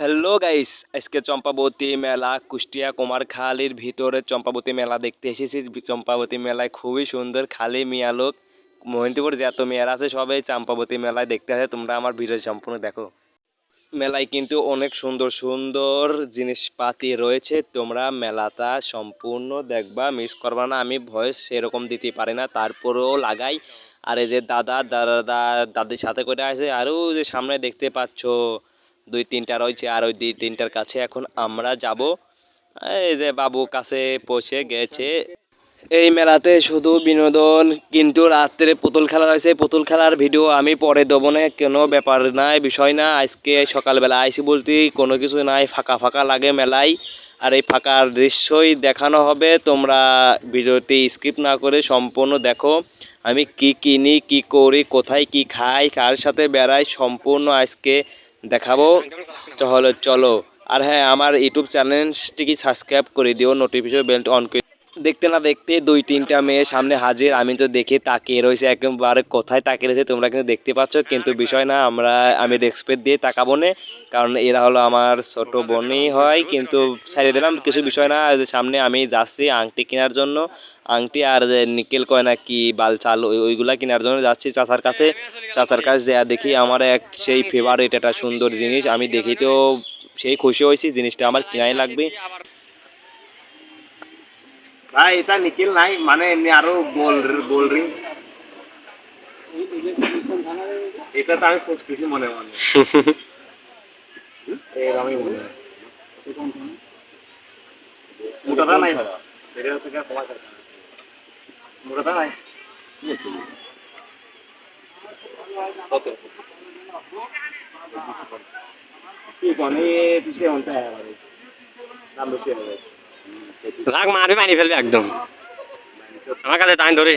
Hello guys আজকে চম্পাবতী মেলা, কুষ্টিয়া কুমারখালীর ভিতরে চম্পাবতী মেলা দেখতে এসেছি। চম্পাবতী মেলায় খুবই সুন্দর, খালি মিয়া লোক। মহিন্তপুর যত মেয়ার আছে, সবাই চম্পাবতী মেলায় দেখতে আসে। তোমরা আমার ভিডিও সম্পূর্ণ দেখো। মেলায় কিন্তু অনেক সুন্দর সুন্দর জিনিসপাতি রয়েছে। তোমরা মেলাটা সম্পূর্ণ দেখবা মিস করবা না। আমি ভয়েস সেরকম দিতে পারি না, তারপরেও লাগাই। আর এই যে দাদা দাদা দাদির সাথে করে আছে আরও যে সামনে দেখতে পাচ্ছ দুই তিনটা রয়েছে আর ওই দুই তিনটার কাছে এখন আমরা যাব। এই যে বাবু কাছে পৌঁছে গেছে। এই মেলাতে শুধু বিনোদন, কিন্তু রাত্রে পুতুল খেলা রয়েছে। পুতুল খেলার ভিডিও আমি পরে দেবো না, কোনো ব্যাপার নাই, বিষয় না। আজকে সকালবেলা আইসি বলতে কোনো কিছু নাই, ফাঁকা ফাঁকা লাগে মেলায়। আর এই ফাঁকার দৃশ্যই দেখানো হবে। তোমরা ভিডিওটি স্কিপ না করে সম্পূর্ণ দেখো। আমি কি কিনি, কি করি, কোথায় কি খাই, কার সাথে বেড়াই, সম্পূর্ণ আজকে দেখাবো। তাহলে চলো। আর হ্যাঁ আমার ইউটিউব চ্যানেলটিকে সাবস্ক্রাইব করে দিও নোটিফিকেশন বেলটা অন করে দেখতে না দেখতে দুই তিনটা মেয়ে সামনে হাজির, আমি তো দেখে তাকিয়ে রয়েছে, একেবারে কোথায় তাকিয়ে রয়েছে তোমরা কিন্তু দেখতে পাচ্ছ, কিন্তু বিষয় না, আমরা, আমি রেসপেক্ট দিয়ে তাকাবো কারণ এরা হলো আমার ছোট বোনই হয়, কিন্তু ছেড়ে দিলাম, কিছু বিষয় না সামনে আমি যাচ্ছি আংটি কেনার জন্য, আংটি আর নিকেল কয় না কি, বাল চাল, ওই- ওইগুলা কেনার জন্য যাচ্ছি চাচার কাছে চাচার কাছে যা দেখি আমার এক সেই ফেভারিট একটা সুন্দর জিনিস, আমি দেখি তো সেই খুশি হয়েছি, জিনিসটা আমার কেনাই লাগবে। ভাই এটা নিকেল নাই মানে এমনি আরও গোল গোল রিং এটা তো আমি খুঁজতেছি মনে। মনে এরকমই মনে মোটাটা নাই দাদা এটা গিয়ে কমাই থাকে। মোটাটা নাই। কত পিছিয়ে দাম বেশি রাগ মারবে মারি ফেলবে একদম। আমার কাছে টাইম ধরে।